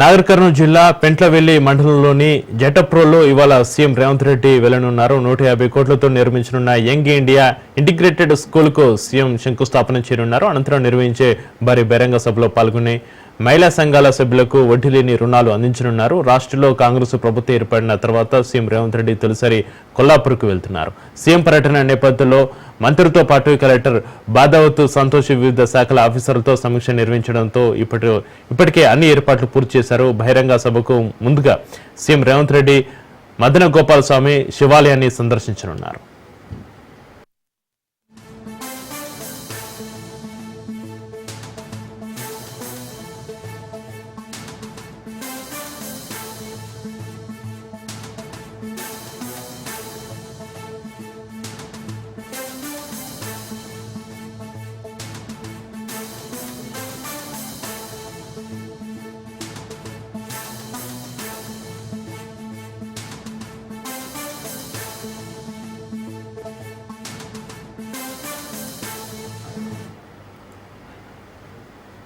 నాగర్ కర్నూలు జిల్లా పెంట్లవెల్లి మండలంలోని జటప్రోలో ఇవాళ సీఎం రేవంత్ రెడ్డి వెళ్ళనున్నారు. నూట యాభై కోట్లతో నిర్మించనున్న యంగ్ ఇండియా ఇంటిగ్రేటెడ్ స్కూల్కు సీఎం శంకుస్థాపన చేయనున్నారు. అనంతరం నిర్వహించే భారీ బహిరంగ సభలో పాల్గొని మహిళా సంఘాల సభ్యులకు వడ్డీ లేని రుణాలు అందించనున్నారు. రాష్ట్రంలో కాంగ్రెస్ ప్రభుత్వం ఏర్పడిన తర్వాత సీఎం రేవంత్ రెడ్డి తొలిసారి కొల్లాపూర్కు వెళ్తున్నారు. సీఎం పర్యటన నేపథ్యంలో మంత్రితో పాటు కలెక్టర్ బాదావత్ సంతోష్ వివిధ శాఖల ఆఫీసర్లతో సమీక్ష నిర్వహించడంతో ఇప్పటి ఇప్పటికే అన్ని ఏర్పాట్లు పూర్తి చేశారు. బహిరంగ సభకు ముందుగా సీఎం రేవంత్ రెడ్డి మదన గోపాల స్వామి శివాలయాన్ని సందర్శించనున్నారు.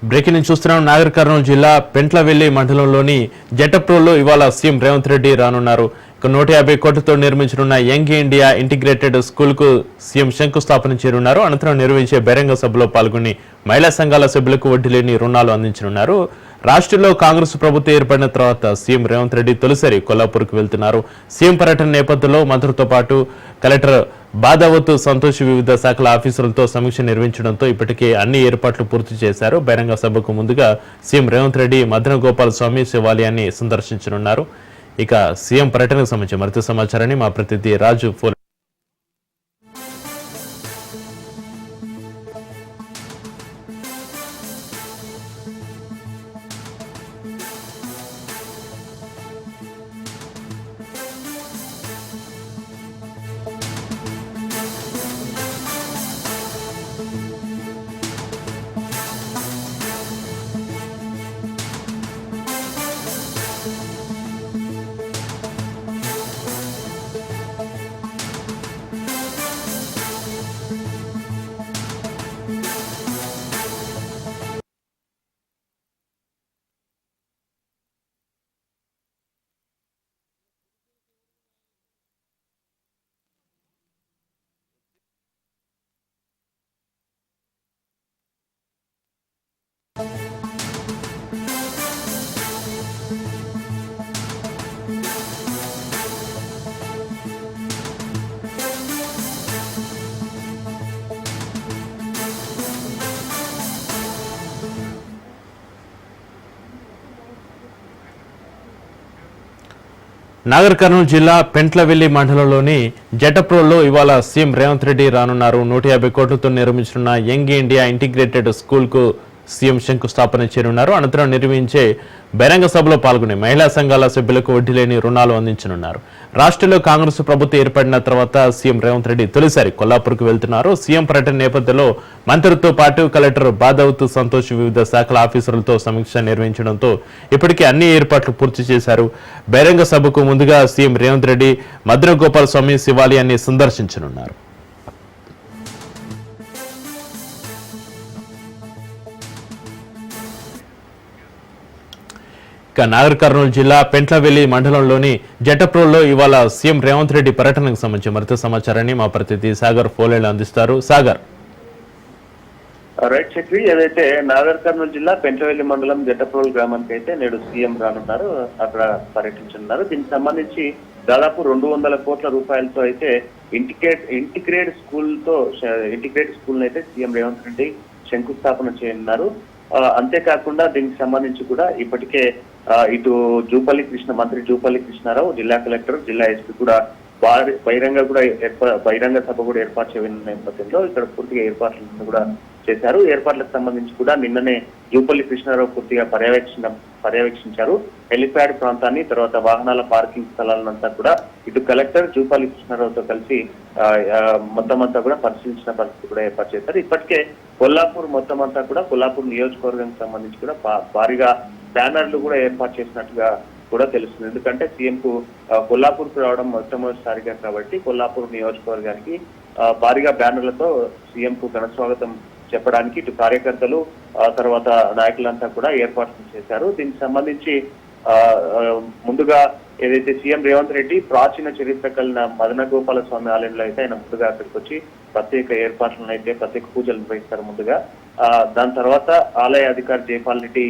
బ్రేకింగ్ నుంచి చూస్తున్నాం. నాగర్ కర్నూలు జిల్లా పెంట్లవెల్లి మండలంలోని జటప్రోలో ఇవాళ సీఎం రేవంత్ రెడ్డి రానున్నారు. ఇక నూట యాభై కోట్లతో నిర్మించనున్న యంగ్ ఇండియా ఇంటిగ్రేటెడ్ స్కూల్కు సీఎం శంకుస్థాపన చేరున్నారు అనంతరం నిర్వహించే బహిరంగ సభలో పాల్గొని మహిళా సంఘాల సభ్యులకు వడ్డీ లేని రుణాలు అందించనున్నారు. రాష్ట్రంలో కాంగ్రెస్ ప్రభుత్వం ఏర్పడిన తర్వాత సీఎం రేవంత్ రెడ్డి తొలిసారి కొల్లాపూర్కు వెళ్తున్నారు. సీఎం పర్యటన నేపథ్యంలో మంత్రులతో పాటు కలెక్టర్ బాదావత్ సంతోష్ వివిధ శాఖల ఆఫీసులతో సమీక్ష నిర్వహించడంతో ఇప్పటికే అన్ని ఏర్పాట్లు పూర్తి చేశారు. బహిరంగ సభకు ముందుగా సీఎం రేవంత్ రెడ్డి మదన గోపాల స్వామి శివాలయాన్ని సందర్శించనున్నారు. ఇక సీఎం పర్యటనకు సంబంధించి మరింత సమాచారాన్ని మా ప్రతినిధి రాజు ఫోన్ నాగర్ కర్నూలు జిల్లా పెంట్లవెల్లి మండలంలోని జటప్రోల్లో ఇవాళ సీఎం రేవంత్ రెడ్డి రానున్నారు. నూట యాభై కోట్లతో నిర్మించనున్న యంగ్ ఇండియా ఇంటిగ్రేటెడ్ స్కూల్కు సీఎం శంకుస్థాపన చేయనున్నారు. అనంతరం నిర్వహించే బహిరంగ సభలో పాల్గొని మహిళా సంఘాల సభ్యులకు వడ్డీ లేని రుణాలు అందించనున్నారు. రాష్ట్రంలో కాంగ్రెస్ ప్రభుత్వం ఏర్పడిన తర్వాత సీఎం రేవంత్ రెడ్డి తొలిసారి కొల్లాపూర్కు వెళ్తున్నారు. సీఎం పర్యటన నేపథ్యంలో మంత్రితో పాటు కలెక్టర్ బాధవత్ సంతోష్ వివిధ శాఖల ఆఫీసర్లతో సమీక్ష నిర్వహించడంతో ఇప్పటికే అన్ని ఏర్పాట్లు పూర్తి చేశారు. బహిరంగ సభకు ముందుగా సీఎం రేవంత్ రెడ్డి మధుర గోపాల స్వామి శివాలయాన్ని సందర్శించనున్నారు. ఇక నాగర్ కర్నూలు జిల్లా పెంట్లవెల్లి మండలంలోని జటప్రోల్లో ఇవాళ సీఎం రేవంత్ రెడ్డి పర్యటనకు సంబంధించి మరింత సమాచారాన్ని మా ప్రతినిధి సాగర్ ఫోలేలు అందిస్తారు. సాగర్. రైట్ చక్రి ఏదైతే నాగర్ కర్నూలు జిల్లా పెంటవెల్లి మండలం జటప్రోల్ గ్రామానికి అయితే నేడు సీఎం రానున్నారు అక్కడ పర్యటించనున్నారు. దీనికి సంబంధించి దాదాపు రెండు వందల కోట్ల రూపాయలతో అయితే ఇంటిగ్రేట్ ఇంటిగ్రేట్ స్కూల్తో ఇంటిగ్రేట్ స్కూల్ అయితే సీఎం రేవంత్ రెడ్డి శంకుస్థాపన చేయనున్నారు. అంతేకాకుండా దీనికి సంబంధించి కూడా ఇప్పటికే ఇటు జూపల్లి కృష్ణ మంత్రి జూపల్లి కృష్ణారావు జిల్లా కలెక్టర్ జిల్లా ఎస్పీ కూడా భారీ బహిరంగ కూడా బహిరంగ సభ కూడా ఏర్పాటు చేయనున్న నేపథ్యంలో ఇక్కడ పూర్తిగా ఏర్పాట్లను కూడా చేశారు. ఏర్పాట్లకు సంబంధించి కూడా నిన్ననే జూపల్లి కృష్ణారావు పూర్తిగా పర్యవేక్షణ పర్యవేక్షించారు. హెలిప్యాడ్ ప్రాంతాన్ని తర్వాత వాహనాల పార్కింగ్ స్థలాలంతా కూడా ఇటు కలెక్టర్ జూపల్లి కృష్ణారావుతో కలిసి మొత్తం అంతా కూడా పరిశీలించిన పరిస్థితి కూడా ఏర్పాటు చేశారు. ఇప్పటికే కొల్లాపూర్ మొత్తం అంతా కూడా కొల్లాపూర్ నియోజకవర్గానికి సంబంధించి కూడా భారీగా బ్యానర్లు కూడా ఏర్పాటు చేసినట్టుగా కూడా తెలుస్తుంది. ఎందుకంటే సీఎం కు కొల్లాపూర్కు రావడం మొట్టమొదటిసారిగా కాబట్టి కొల్లాపూర్ నియోజకవర్గానికి భారీగా బ్యానర్లతో సీఎం కు ఘన స్వాగతం చెప్పడానికి ఇటు కార్యకర్తలు తర్వాత నాయకులంతా కూడా ఏర్పాట్లు చేశారు. దీనికి సంబంధించి ముందుగా ఏదైతే సీఎం రేవంత్ రెడ్డి ప్రాచీన చరిత్ర కలిగిన మదన గోపాల స్వామి ఆలయంలో అయితే ఆయన ముందుగా అక్కడికి వచ్చి ప్రత్యేక ఏర్పాట్లను అయితే ప్రత్యేక పూజలు నిర్వహిస్తారు ముందుగా. దాని తర్వాత ఆలయ అధికారి జైపాల్ రెడ్డి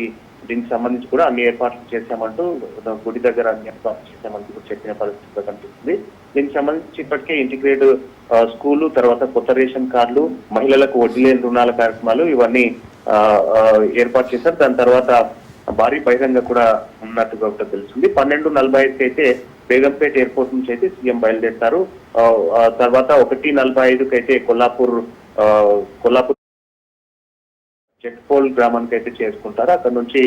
దీనికి సంబంధించి కూడా అన్ని ఏర్పాట్లు చేశామంటూ గుడి దగ్గర అన్ని ఏర్పాట్లు చేశామంటూ కూడా చెప్పిన పరిస్థితి కనిపిస్తుంది. దీనికి సంబంధించి ఇప్పటికే ఇంటిగ్రేట్ స్కూలు తర్వాత కొత్త రేషన్ కార్డులు మహిళలకు వడ్డీ లేని రుణాల కార్యక్రమాలు ఇవన్నీ ఏర్పాటు చేశారు. దాని తర్వాత భారీ బహిరంగ కూడా ఉన్నట్టుగా కూడా తెలుస్తుంది. పన్నెండు నలభై ఐదుకి అయితే బేగంపేట ఎయిర్పోర్ట్ నుంచి అయితే సీఎం బయలుదేరుతారు. తర్వాత ఒకటి నలభై ఐదుకి అయితే కొల్లాపూర్ కొల్లాపూర్ చెక్పోల్ గ్రామానికి అయితే చేసుకుంటారు. అక్కడ నుంచి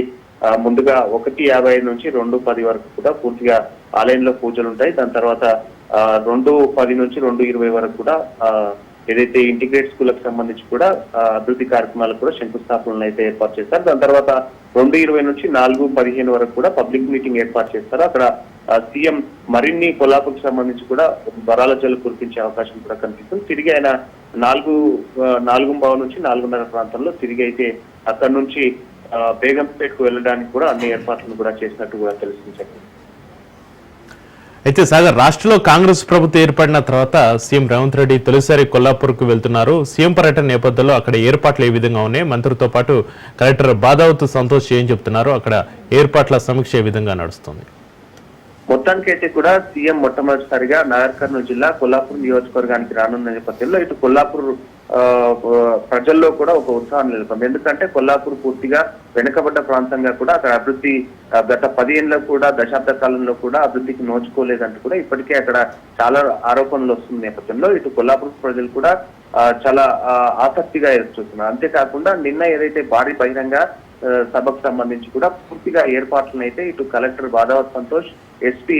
ముందుగా ఒకటి యాభై ఐదు నుంచి రెండు పది వరకు కూడా పూర్తిగా ఆలయంలో పూజలు ఉంటాయి. దాని తర్వాత రెండు పది నుంచి రెండు ఇరవై వరకు కూడా ఏదైతే ఇంటిగ్రేట్ స్కూళ్ళకి సంబంధించి కూడా అభివృద్ధి కార్యక్రమాలకు కూడా శంకుస్థాపనలు అయితే ఏర్పాటు చేస్తారు. దాని తర్వాత రెండు ఇరవై నుంచి నాలుగు పదిహేను వరకు కూడా పబ్లిక్ మీటింగ్ ఏర్పాటు చేస్తారు. అక్కడ సీఎం మరిన్ని పొలాపుకు సంబంధించి కూడా వరాల జల్లు కురిపించే అవకాశం కూడా కనిపిస్తుంది. తిరిగి ఆయన నాలుగు ఆ, నాలుగు బావు నుంచి నాలుగున్నర ప్రాంతంలో తిరిగి అయితే అక్కడ నుంచి ఆ, బేగంపేటకు వెళ్ళడానికి కూడా అన్ని ఏర్పాట్లను కూడా చేసినట్టు కూడా తెలిసింది అయితే సాగర్ రాష్ట్రంలో కాంగ్రెస్ ప్రభుత్వం ఏర్పడిన తర్వాత సీఎం రేవంత్ రెడ్డి తొలిసారి కొల్లాపూర్కు వెళ్తున్నారు. సీఎం పర్యటన నేపథ్యంలో అక్కడ ఏర్పాట్లు ఏ విధంగా ఉన్నాయి? మంత్రితో పాటు కలెక్టర్ బాదావత్ సంతోష్ ఏం చెప్తున్నారు? అక్కడ ఏర్పాట్ల సమీక్ష ఏ విధంగా నడుస్తుంది? మొత్తానికి అయితే కూడా సీఎం మొట్టమొదటిసారిగా నాగర్ కర్నూలు జిల్లా కొల్లాపూర్ నియోజకవర్గానికి రానున్న నేపథ్యంలో ఇటు కొల్లాపూర్ ఆ, ప్రజల్లో కూడా ఒక ఉత్సాహం నెలకొంది. ఎందుకంటే కొల్లాపూర్ పూర్తిగా వెనుకబడ్డ ప్రాంతంగా కూడా అక్కడ అభివృద్ధి గత పదిహేనులో కూడా దశాబ్ద కాలంలో కూడా అభివృద్ధికి నోచుకోలేదంటూ కూడా ఇప్పటికే అక్కడ చాలా ఆరోపణలు వస్తున్న నేపథ్యంలో ఇటు కొల్లాపూర్ ప్రజలు కూడా చాలా ఆసక్తిగా ఎదురు చూస్తున్నారు. అంతేకాకుండా నిన్న ఏదైతే భారీ బహిరంగ సభకు సంబంధించి కూడా పూర్తిగా ఏర్పాట్లను అయితే ఇటు కలెక్టర్ బాదావత్ సంతోష్ ఎస్పీ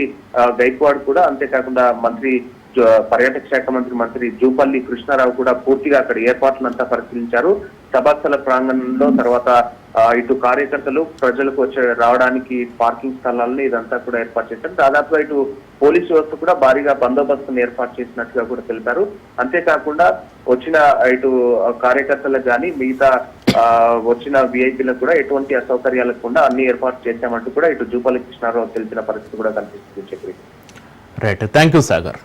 గైక్వాడ్ కూడా అంతేకాకుండా మంత్రి జ- పర్యాటక శాఖ మంత్రి మంత్రి జూపల్లి కృష్ణారావు కూడా పూర్తిగా అక్కడ ఏర్పాట్లంతా పరిశీలించారు. సభాస్థల ప్రాంగణంలో తర్వాత ఇటు కార్యకర్తలు ప్రజలకు వచ్చే రావడానికి పార్కింగ్ స్థలాలను ఇదంతా కూడా ఏర్పాటు చేశారు. దాదాపుగా ఇటు పోలీసు వ్యవస్థ కూడా భారీగా బందోబస్తును ఏర్పాటు చేసినట్టుగా కూడా తెలిపారు. అంతేకాకుండా వచ్చిన ఇటు కార్యకర్తలకు కానీ మిగతా వచ్చిన విఐపీలకు కూడా ఎటువంటి అసౌకర్యాలు లేకుండా అన్ని ఏర్పాటు చేశామంటూ కూడా ఇటు జూపాలి కృష్ణారావు తెలిపిన పరిస్థితి కూడా కనిపిస్తుంది చెప్పి రైట్ థ్యాంక్ యూ సాగర్